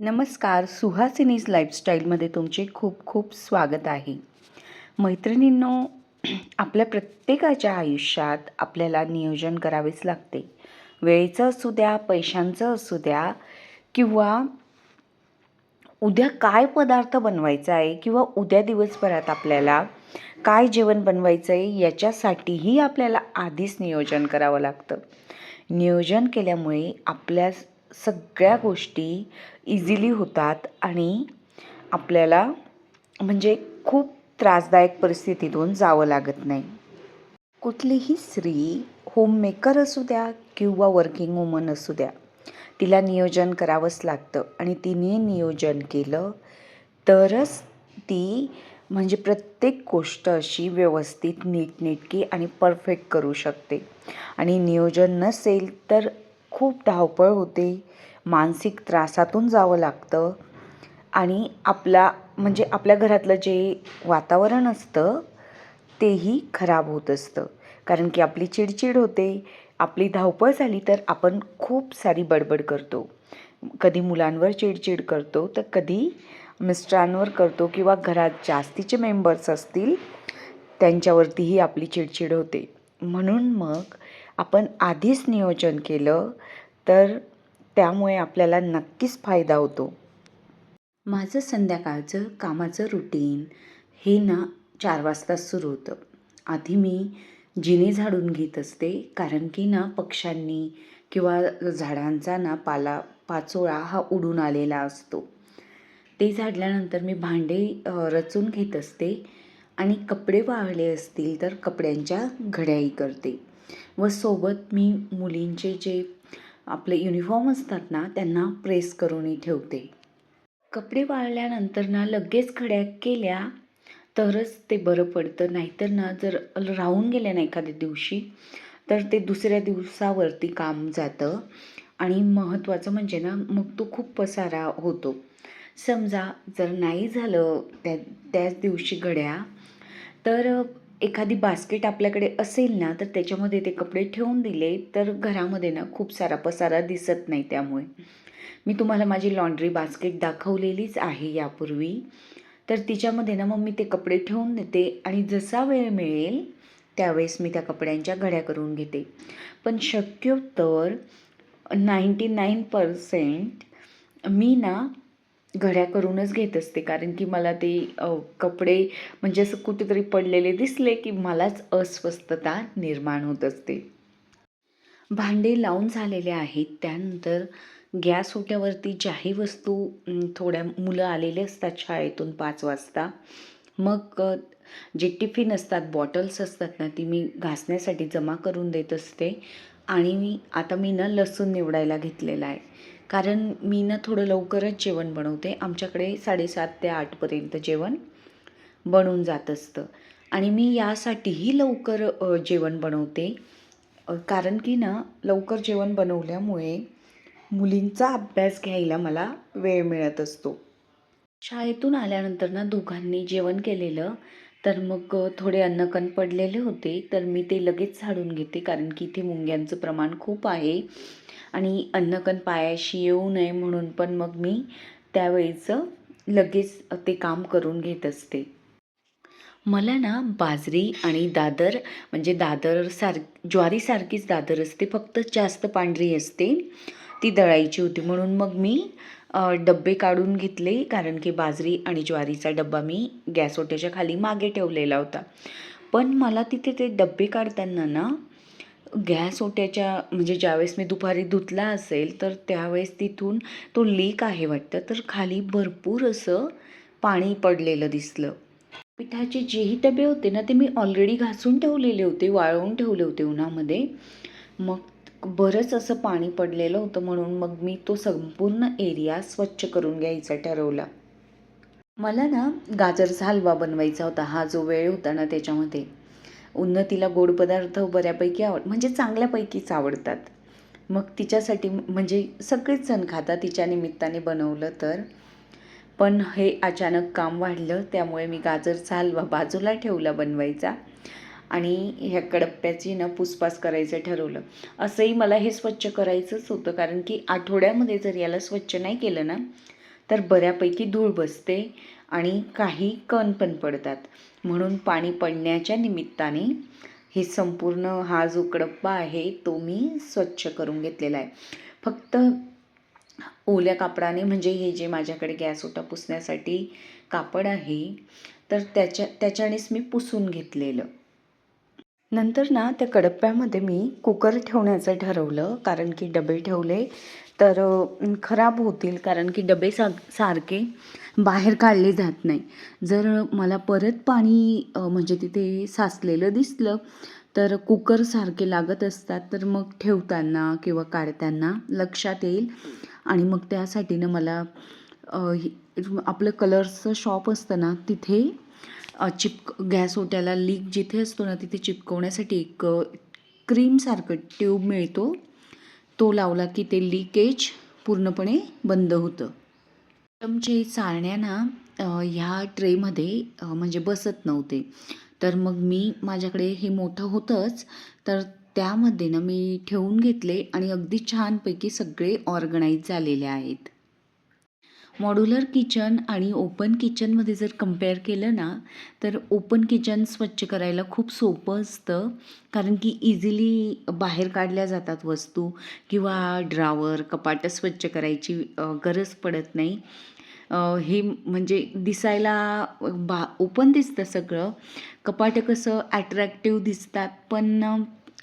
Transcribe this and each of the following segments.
नमस्कार सुहासिनीज लाईफस्टाईलमध्ये तुमचे खूप खूप स्वागत आहे. मैत्रिणींनो आपल्या प्रत्येकाच्या आयुष्यात आपल्याला नियोजन करावेच लागते. वेळेचं असू द्या पैशांचं असू द्या किंवा उद्या काय पदार्थ बनवायचा आहे किंवा उद्या दिवसभरात आपल्याला काय जेवण बनवायचं आहे याच्यासाठीही आपल्याला आधीच नियोजन करावं लागतं. नियोजन केल्यामुळे आपल्या सगळ्या गोष्टी इझिली होतात आणि आपल्याला म्हणजे खूप त्रासदायक परिस्थितीतून जावं लागत नाही. कुठलीही स्त्री होममेकर असू द्या किंवा वर्किंग वुमन असू द्या तिला नियोजन करावंच लागतं आणि तिने नियोजन केलं तरच ती म्हणजे प्रत्येक गोष्ट अशी व्यवस्थित नीटनेटकी आणि परफेक्ट करू शकते. आणि नियोजन नसेल तर खूप धावपळ होते. मानसिक त्रासातून जावं लागतं. आणि आपला म्हणजे आपल्या घरातलं जे वातावरण असतं तेही खराब होत असतं. कारण की आपली चिडचिड होते. आपली धावपळ झाली तर आपण खूप सारी बडबड करतो. कधी मुलांवर चिडचिड करतो तर कधी मिस्टरांवर करतो किंवा घरात जास्तीचे मेंबर्स असतील त्यांच्यावरतीही आपली चिडचिड होते. म्हणून मग आपण आधीच नियोजन केलं तर त्यामुळे आपल्याला नक्कीच फायदा होतो. माझं संध्याकाळचं कामाचं रुटीन हे ना चार वाजता सुरू होतं. आधी मी जिने झाडून घेत असते कारण की ना पक्ष्यांनी किंवा झाडांचा ना पाला पाचोळा हा उडून आलेला असतो. ते झाडल्यानंतर मी भांडे रचून घेत असते आणि कपडे वाळले असतील तर कपड्यांच्या घड्याही करते. व सोबत मी मुलींचे जे आपले युनिफॉर्म असतात ना त्यांना प्रेस करूनही ठेवते. कपडे वाळल्यानंतर ना लगेच घड्या केल्या तरच ते बरं पडतं. नाहीतर ना जर राहून गेल्या ना एखाद्या दिवशी तर ते दुसऱ्या दिवसावरती काम जातं. आणि महत्त्वाचं म्हणजे ना मग तो खूप पसारा होतो. समजा जर नाही झालं त्या त्याच दिवशी घड्या तर एखादी बास्केट आपल्याकडे असेल ना तर त्याच्यामध्ये ते कपडे ठेवून दिले तर घरामध्ये ना खूप सारा पसारा दिसत नाही त्यामुळे. मी तुम्हाला माझी लॉन्ड्री बास्केट दाखवलेलीच आहे यापूर्वी. तर तिच्यामध्ये ना मग मी ते कपडे ठेवून देते आणि जसा वेळ मिळेल त्यावेळेस मी त्या कपड्यांच्या घड्या करून घेते. पण शक्यतर नाईंटी नाईन पर्सेंट मी ना घड्या करूनच घेत असते. कारण की मला ते कपडे म्हणजे असं कुठेतरी पडलेले दिसले की मलाच अस्वस्थता निर्माण होत असते. भांडे लावून झालेले आहेत. त्यानंतर गॅस ओट्यावरती ज्याही वस्तू थोड्या मुलं आलेले असतात शाळेतून पाच वाजता. मग जे टिफिन असतात बॉटल्स असतात ना ती मी घासण्यासाठी जमा करून देत असते. आणि मी आता मी ना लसूण निवडायला घेतलेला आहे. कारण मी ना थोडं लवकरच जेवण बनवते. आमच्याकडे साडेसात ते आठपर्यंत जेवण बनून जात असतं. आणि मी यासाठीही लवकर जेवण बनवते. कारण की ना लवकर जेवण बनवल्यामुळे मुलींचा अभ्यास घ्यायला मला वेळ मिळत असतो. शाळेतून आल्यानंतर ना दोघांनी जेवण केलेलं. तर मग थोडे अन्नकण पडलेले होते. तर मी ते लगेच झाडून घेते कारण की इथे मुंग्यांचं प्रमाण खूप आहे. आणि अन्नकण पायाशी येऊ नये म्हणून पण मग मी त्यावेळेचं लगेच ते काम करून घेत असते. मला ना बाजरी आणि दादर म्हणजे दादर सार ज्वारीसारखीच दादर असते. फक्त जास्त पांढरी असते. ती दळायची होती म्हणून मग मी डब्बे काढून घेतले कारण की बाजरी आणि ज्वारीचा डब्बा मी गॅस ओट्याच्या खाली मागे ठेवलेला होता. पण मला तिथे ते डब्बे काढताना ना गॅस ओट्याच्या म्हणजे ज्यावेळेस मी दुपारी धुतला असेल तर त्यावेळेस तिथून तो लीक आहे वाटतं तर खाली भरपूर असं पाणी पडलेलं दिसलं. पिठाचे जेही डबे होते ना ते मी ऑलरेडी घासून ठेवलेले होते वाळवून ठेवले होते उन्हामध्ये. मग बरंच असं पाणी पडलेलं होतं म्हणून मग मी तो संपूर्ण एरिया स्वच्छ करून घ्यायचा ठरवला. मला ना गाजरचा हलवा बनवायचा होता हा जो वेळ होता ना त्याच्यामध्ये. उन्नतीला गोड पदार्थ बऱ्यापैकी आवड म्हणजे चांगल्यापैकीच आवडतात. मग तिच्यासाठी म्हणजे सगळेच जण खाता तिच्या निमित्ताने बनवलं तर. पण हे अचानक काम वाढलं त्यामुळे मी गाजरचा हलवा बाजूला ठेवला बनवायचा. आणि ह्या कडप्प्याची ना पुसपास करायचं ठरवलं. असंही मला हे स्वच्छ करायचंच होतं कारण की आठवड्यामध्ये जर याला स्वच्छ नाही केलं ना तर बऱ्यापैकी धूळ बसते आणि काही कण पण पडतात. म्हणून पाणी पडण्याच्या निमित्ताने हे संपूर्ण हा जो कडप्पा आहे तो मी स्वच्छ करून घेतलेला आहे. फक्त ओल्या कापडाने म्हणजे हे जे माझ्याकडे गॅस होता पुसण्यासाठी कापड आहे तर त्याच्या त्याच्यानेच मी पुसून घेतलेलं. नंतर ना त्या कडप्प्यामध्ये मी कुकर ठेवण्याचं ठरवलं कारण की डबे ठेवले तर खराब होतील कारण की डबे सा सारखे बाहेर काढले जात नाही. जर मला परत पाणी म्हणजे तिथे साचलेलं दिसलं तर कुकर सारखे लागत असतात तर मग ठेवताना किंवा काढताना लक्षात येईल. आणि मग त्यासाठी ना मला हे- आपलं कलर्सचं शॉप असतं ना तिथे चिपक गॅस ओट्याला लीक जिथे असतो ना तिथे चिपकवण्यासाठी एक क्रीमसारखं ट्यूब मिळतो. तो लावला की ते लिकेज पूर्णपणे बंद होतं. आमचे चाळण्या ना ह्या ट्रेमध्ये म्हणजे बसत नव्हते. तर मग मी माझ्याकडे हे मोठं होतंच तर त्यामध्ये ना मी ठेवून घेतले आणि अगदी छानपैकी सगळे ऑर्गनाईज झालेले आहेत. मॉड्युलर किचन आणि ओपन किचनमध्ये जर कंपेअर केलं ना तर ओपन किचन स्वच्छ करायला खूप सोपं असतं. कारण की इझिली बाहेर काढल्या जातात वस्तू किंवा ड्रावर कपाटं स्वच्छ करायची गरज पडत नाही. हे म्हणजे दिसायला बा ओपन दिसतं सगळं. कपाटं कसं ॲट्रॅक्टिव्ह दिसतात. पण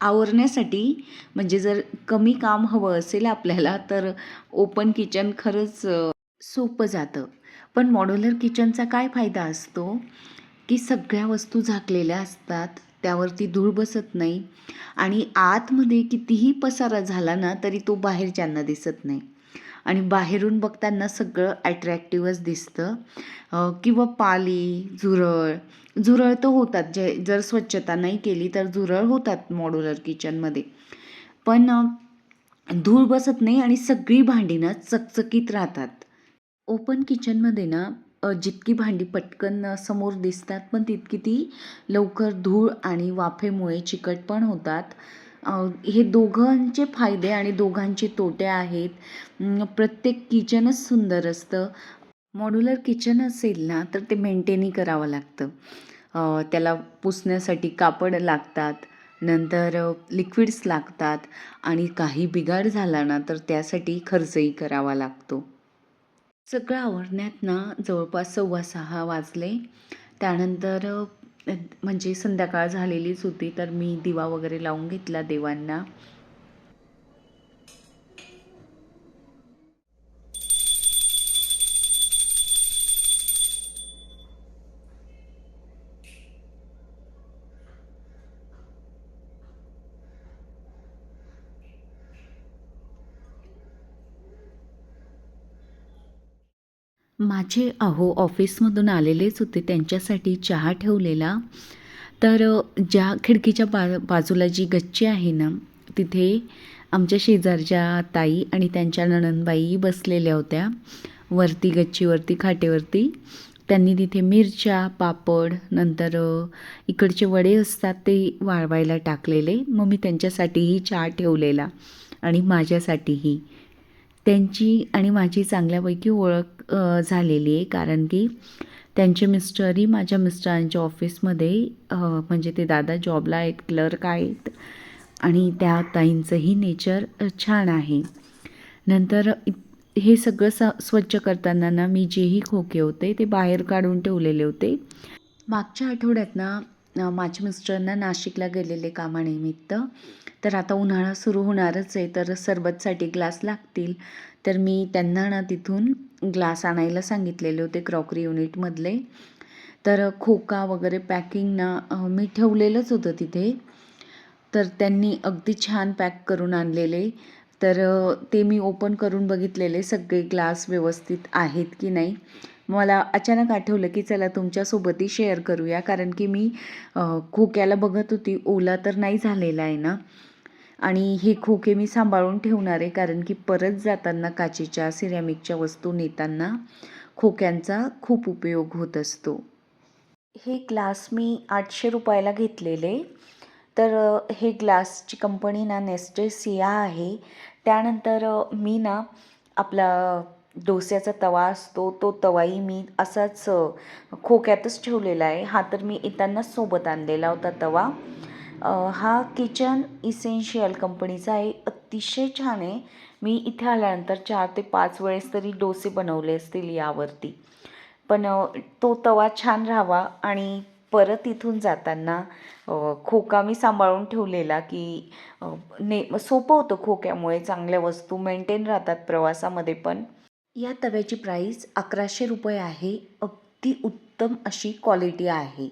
आवरण्यासाठी म्हणजे जर कमी काम हवं असेल आपल्याला तर ओपन किचन खरंच सोपं जातं. पण मॉड्युलर किचनचा काय फायदा असतो? की सगळ्या वस्तू झाकलेल्या असतात त्यावरती धूळ बसत नाही आणि आतमध्ये कितीही पसारा झाला ना तरी तो बाहेरच्यांना दिसत नाही. आणि बाहेरून बघताना सगळं ॲट्रॅक्टिव्हच दिसतं. किंवा पाली झुरळ. झुरळ तर होतात. जे जर स्वच्छता नाही केली तर झुरळ होतात मॉड्युलर किचनमध्ये पण धूळ बसत नाही आणि सगळी भांडी ना चकचकीत राहतात. ओपन किचनमध्ये ना जितकी भांडी पटकन समोर दिसतात पण तितकी ती लवकर धूळ आणि वाफेमुळे चिकट पण होतात. हे दोघांचे फायदे आणि दोघांचे तोटे आहेत. प्रत्येक किचनच सुंदर असतं. मॉड्युलर किचन असेल ना तर ते मेंटेनही करावं लागतं. त्याला पुसण्यासाठी कापड लागतात नंतर लिक्विड्स लागतात आणि काही बिघाड झाला ना तर त्यासाठी खर्चही करावा लागतो. सगळं आवरण्यात ना जवळपास सव्वा सहा वाजले. त्यानंतर म्हणजे संध्याकाळ झालेलीच होती तर मी दिवा वगैरे लावून घेतला देवांना. माझे अहो ऑफिसमधून आलेलेच होते. त्यांच्यासाठी चहा ठेवलेला. तर ज्या खिडकीच्या बा बाजूला जी गच्ची आहे ना तिथे आमच्या शेजारच्या ताई आणि त्यांच्या नणनबाई बसलेल्या होत्या. वरती गच्चीवरती खाटेवरती. त्यांनी तिथे मिरच्या पापड नंतर इकडचे वडे असतात ते वाळवायला टाकलेले. मग मी त्यांच्यासाठीही चहा ठेवलेला आणि माझ्यासाठीही. त्यांची आणि माझी चांगल्यापैकी ओळख झालेली आहे. कारण की त्यांचे मिस्टरही माझ्या मिस्टरांच्या ऑफिसमध्ये म्हणजे ते दादा जॉबला आहेत क्लर्क आहेत आणि त्या ताईंचंही नेचर छान आहे. नंतर हे सगळं स स्वच्छ करताना ना मी जेही खोके होते ते बाहेर काढून ठेवलेले होते. मागच्या आठवड्यात ना माझे माझ्या मिस्टरांना नाशिकला गेलेले कामानिमित्त. तर आता उन्हाळा सुरू होणारच आहे तर सरबतसाठी ग्लास लागतील. तर मी त्यांना ना तिथून ग्लास आणायला सांगितलेले होते क्रॉकरी युनिटमधले. तर खोका वगैरे पॅकिंग ना मी ठेवलेलंच होतं तिथे. तर त्यांनी अगदी छान पॅक करून आणलेले. तर ते मी ओपन करून बघितलेले सगळे ग्लास व्यवस्थित आहेत की नाही. मला अचानक आठवलं की चला तुमच्यासोबतही शेअर करूया. कारण की मी खोक्याला बघत होती ओला तर नाही झालेला आहे ना? आणि हे खोके मी सांभाळून ठेवणार आहे. कारण की परत जाताना काचेच्या सिरॅमिकच्या वस्तू नेताना खोक्यांचा खूप उपयोग होत असतो. हे ग्लास मी आठशे रुपयाला घेतलेले. तर हे ग्लासची कंपनी ना नेस्टेसिया आहे. त्यानंतर मी ना आपला डोस्याचा तवा असतो तो तवाही मी असाच खोक्यातच ठेवलेला आहे. हा तर मी येतानाच सोबत आणलेला होता तवा. हा किचन इसेन्शियल कंपनीचा आहे. अतिशय छान आहे. मी इथे आल्यानंतर चार ते पाच वेळेस तरी डोसे बनवले असतील यावरती. पण तो तवा छान राहावा आणि परत इथून जाताना खोका मी सांभाळून ठेवलेला की ने सोपं होतं खोक्यामुळे. चांगल्या वस्तू मेंटेन राहतात प्रवासामध्ये पण. या तव्याची प्राईस अकराशे रुपये आहे. अगदी उत्तम अशी क्वालिटी आहे.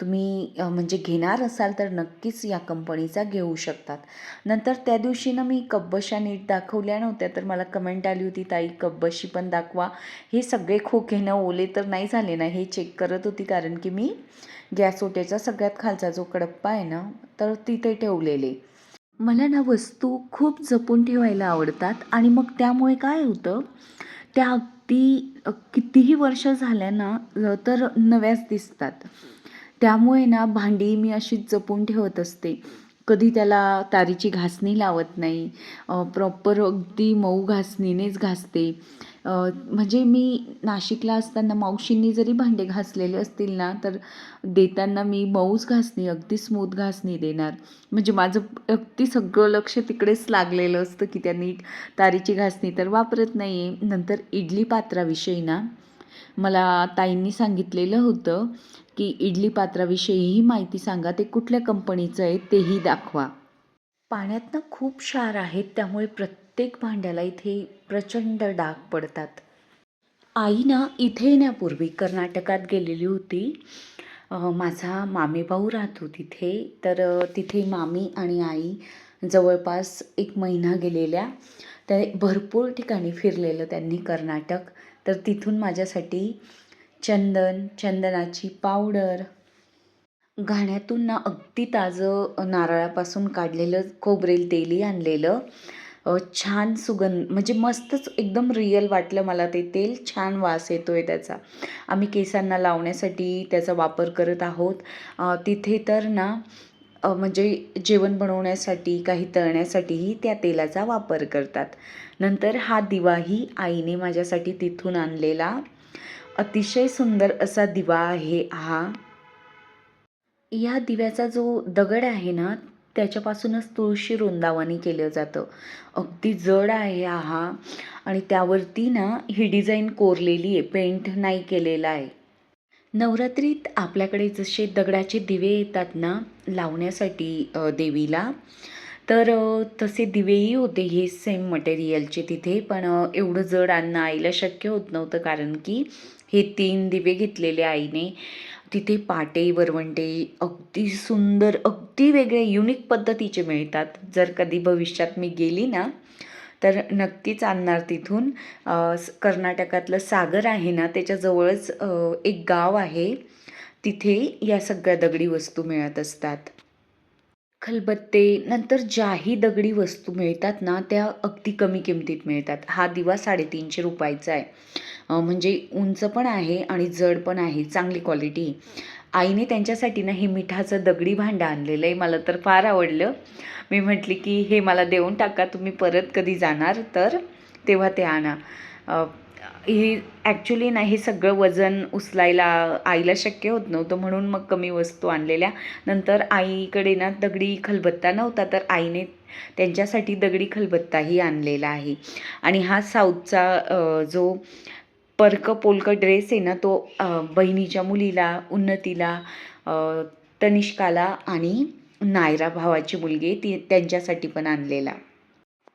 तुम्ही म्हणजे घेणार असाल तर नक्कीच या कंपनीचा घेऊ शकतात. नंतर त्या दिवशी ना मी कब्बशा नीट दाखवल्या नव्हत्या तर मला कमेंट आली होती ताई कब्बशी पण दाखवा. हे सगळे खोके ना ओले तर नाही झाले ना हे चेक करत होती कारण की मी गॅस ओट्याचा सगळ्यात खालचा जो कडप्पा आहे ना तर तिथे ठेवलेले. मला ना वस्तू खूप जपून ठेवायला आवडतात आणि मग त्यामुळे काय होतं त्या अगदी कितीही वर्ष झाल्या ना तर नव्याच दिसतात. त्यामुळे ना भांडी मी अशीच जपून ठेवत असते. कधी त्याला तारीची घासणी लावत नाही. प्रॉपर अगदी मऊ घासणीनेच घासते. म्हणजे मी नाशिकला असताना मावशींनी जरी भांडे घासलेले असतील ना तर देताना मी मऊच घासणी अगदी स्मूथ घासणी देणार. म्हणजे माझं अगदी सगळं लक्ष तिकडेच लागलेलं असतं की त्या नीट तारीची घासणी तर वापरत नाही आहे नंतर इडली पात्राविषयी ना मला ताईंनी सांगितलेलं होतं की इडली पात्राविषयीही माहिती सांगा ते कुठल्या कंपनीचं आहे तेही दाखवा. पाण्यात ना खूप क्षार आहेत त्यामुळे प्रत्येक प्रत्येक भांड्याला इथे प्रचंड डाग पडतात. आई ना इथे येण्यापूर्वी कर्नाटकात गेलेली होती. माझा मामेभाऊ राहतो तिथे. तर तिथे मामी आणि आई जवळपास एक महिना गेलेल्या. त्या भरपूर ठिकाणी फिरलेलं त्यांनी कर्नाटक. तर तिथून माझ्यासाठी चंदन चंदनाची पावडर घाण्यातून ना अगदी ताजं नारळापासून काढलेलं खोबरेल तेलही आणलेलं. छान सुगंध म्हणजे मस्तच एकदम रिअल वाटलं मला ते तेल. छान वास येतो आहे त्याचा. आम्ही केसांना लावण्यासाठी त्याचा वापर करत आहोत. तिथे तर ना म्हणजे जेवण बनवण्यासाठी काही तळण्यासाठीही त्या तेलाचा वापर करतात. नंतर हा दिवाही आईने माझ्यासाठी तिथून आणलेला. अतिशय सुंदर असा दिवा आहे हा. या दिव्याचा जो दगड आहे ना त्याच्यापासूनच तुळशी वृंदावनी केलं जातं. अगदी जड आहे हा. आणि त्यावरती ना ही डिझाईन कोरलेली आहे पेंट नाही केलेला आहे. नवरात्रीत आपल्याकडे जसे दगडाचे दिवे येतात ना लावण्यासाठी देवीला तर तसे दिवेही होते. हे सेम मटेरियलचे तिथे. पण एवढं जड आणणं आईला शक्य होत नव्हतं. कारण की हे तीन दिवे घेतलेले आईने. तिथे पाटे वरवंटे अगदी सुंदर अगदी वेगळे युनिक पद्धतीचे मिळतात. जर कधी भविष्यात मी गेली ना तर नक्कीच आणणार तिथून. कर्नाटकातलं सागर आहे ना त्याच्याजवळच एक गाव आहे. तिथे या सगळ्या दगडी वस्तू मिळत असतात. खलबत्ते नंतर ज्याही दगडी वस्तू मिळतात ना त्या अगदी कमी किमतीत मिळतात. हा दिवा साडेतीनशे रुपयाचा आहे. म्हणजे उंच पण आहे आणि जड पण आहे. चांगली क्वालिटी आईने त्यांच्यासाठी ना हे मिठाचं दगडी भांडं आणलेलं आहे. मला तर फार आवडलं. मी म्हटली की हे मला देऊन टाका. तुम्ही परत कधी जाणार तर तेव्हा ते आणा. हे ॲक्च्युली ना हे सगळं वजन उचलायला आईला शक्य होत नव्हतं म्हणून मग कमी वस्तू आणलेल्या. नंतर आईकडे ना दगडी खलबत्ता नव्हता तर आईने त्यांच्यासाठी दगडी खलबत्ताही आणलेला आहे. आणि हा साऊथचा जो परक पोलक ड्रेस आहे ना तो बहिणीच्या मुलीला उन्नतीला तनिष्काला आणि नायरा भावाची मुलगी ती त्यांच्यासाठी पण आणलेला.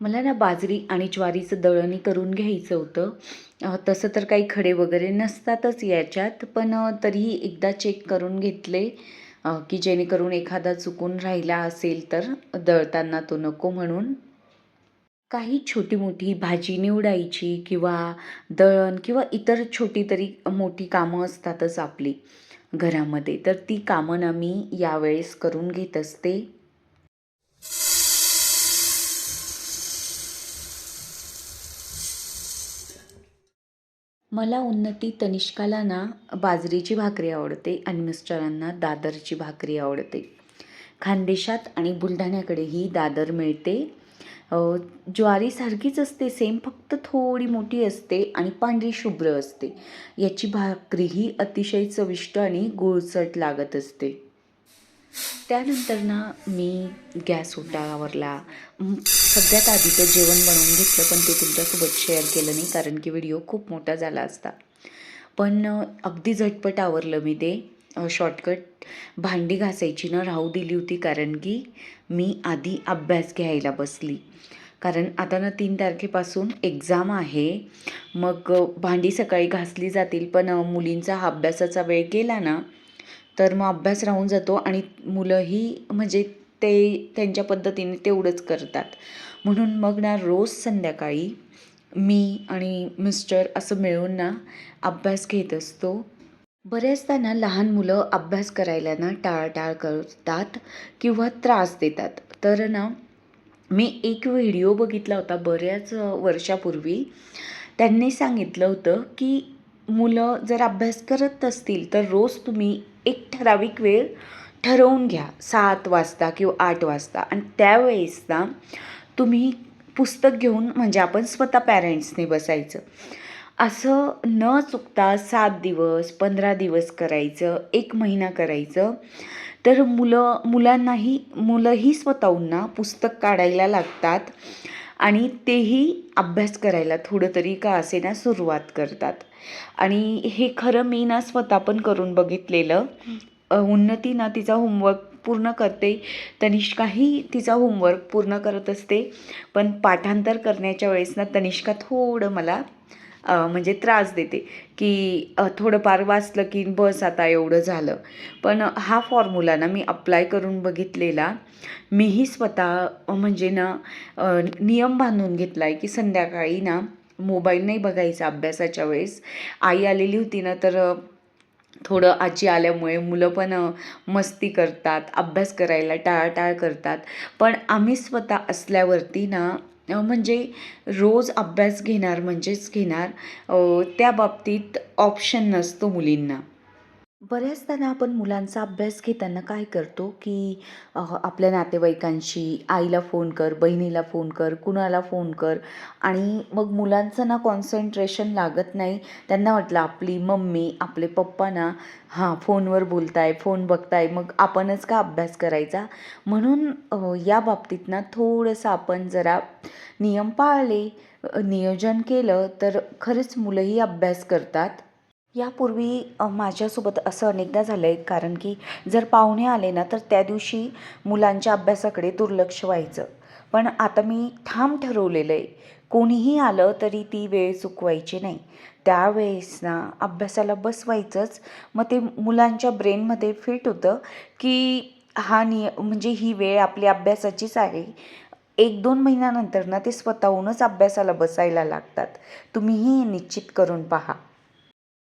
मला ना बाजरी आणि ज्वारीचं दळणी करून घ्यायचं होतं. तसं तर काही खडे वगैरे नसतातच याच्यात पण तरीही एकदा चेक करून घेतले की जेणेकरून एखादा चुकून राहिला असेल तर दळताना तो नको म्हणून. काही छोटी मोठी भाजी निवडायची किंवा दळण किंवा इतर छोटी तरी मोठी कामं असतातच आपली घरामध्ये तर ती कामं ना मी यावेळेस करून घेत असते. मला उन्नती तनिष्काला ना बाजरीची भाकरी आवडते आणि मिस्टरांना दादरची भाकरी आवडते. खानदेशात आणि बुलढाण्याकडेही दादर मिळते. ज्वारीसारखीच असते सेम फक्त थोडी मोठी असते आणि पांढरी शुभ्र असते. याची भाकरीही अतिशय चविष्ट आणि गुळचट लागत असते. त्यानंतर ना मी गॅस उटावरला सगळ्यात आधी तर जेवण बनवून घेतलं पण ते तुमच्यासोबत शेअर केलं नाही कारण की व्हिडिओ खूप मोठा झाला असता. पण अगदी झटपट आवरलं मी ते शॉर्टकट भांडी घासायची ना राहू दिली होती कारण की मी आधी अभ्यास घ्यायला बसली. कारण आता ना तीन तारखेपासून एक्झाम आहे. मग भांडी सकाळी घासली जातील पण मुलींचा हा अभ्यासाचा वेळ गेला ना तर मग अभ्यास राहून जातो आणि मुलंही म्हणजे ते त्यांच्या पद्धतीने तेवढंच करतात. म्हणून मग ना रोज संध्याकाळी मी आणि मिस्टर असं मिळून ना अभ्यास घेत असतो. बऱ्याचदा ना लहान मुलं अभ्यास करायला ना टाळाटाळ करतात किंवा त्रास देतात. तर ना मी एक व्हिडिओ बघितला होता बऱ्याच वर्षापूर्वी. त्यांनी सांगितलं होतं की मुलं जर अभ्यास करत असतील तर रोज तुम्ही एक ठराविक वेळ ठरवून घ्या. सात वाजता किंवा आठ वाजता. आणि त्यावेळेस ना तुम्ही पुस्तक घेऊन म्हणजे आपण स्वतः पॅरेंट्सने बसायचं. असं न चुकता सात दिवस पंधरा दिवस करायचं एक महिना करायचं. तर मुलं मुलांनाही मुलंही स्वतःहून ना पुस्तक काढायला लागतात. आणि तेही अभ्यास करायला थोडं तरी का असेना सुरुवात करतात. आणि हे खरं मी ना स्वतः पण करून बघितलेलं. उन्नती ना तिचा होमवर्क पूर्ण करते. तनिष्काही तिचा होमवर्क पूर्ण करत असते. पण पाठांतर करण्याच्या वेळेस ना तनिष्का थोडं मला म्हणजे त्रास देते. की थोडंफार वाचलं की बस आता एवढं झालं. पण हा फॉर्म्युला ना मी अप्लाय करून बघितलेला मीही स्वतः म्हणजे ना नियम बांधून घेतला आहे की संध्याकाळी ना मोबाईल नाही बघायचा अभ्यासाच्या वेळेस. आई आलेली होती ना तर थोडं आजी आल्यामुळे मुलं पण मस्ती करतात अभ्यास करायला टाळाटाळ करतात. पण आम्ही स्वतः असल्यावरती ना म्हणजे रोज अभ्यास घेणार म्हणजेच घेणार त्या बाबतीत ऑप्शन नसतो मुलींना. बऱ्याचदा ना आपण मुलांचा अभ्यास घेताना काय करतो की अ, आपल्या नातेवाईकांशी आईला फोन कर बहिणीला फोन कर कुणाला फोन कर आणि मग मुलांचं ना कॉन्सन्ट्रेशन लागत नाही. त्यांना वाटलं आपली मम्मी आपले पप्पा ना हां फोनवर बोलताय फोन बघताय मग आपणच का अभ्यास करायचा? म्हणून अ, या बाबतीत ना थोडंसं आपण जरा नियम पाळले अ, नियोजन केलं तर खरंच मुलंही अभ्यास करतात. यापूर्वी माझ्यासोबत असं अनेकदा झालं आहे कारण की जर पाहुणे आले ना तर त्या दिवशी मुलांच्या अभ्यासाकडे दुर्लक्ष व्हायचं. पण आता मी ठाम ठरवलेलं आहे. कोणीही आलं तरी ती वेळ चुकवायची नाही. त्यावेळेस ना अभ्यासाला बसवायचंच. मग ते मुलांच्या ब्रेनमध्ये फिट होतं की हा नि म्हणजे ही वेळ आपली अभ्यासाचीच आहे. एक दोन महिन्यानंतर ना ते स्वतःहूनच अभ्यासाला बसायला लागतात. तुम्हीही निश्चित करून पहा.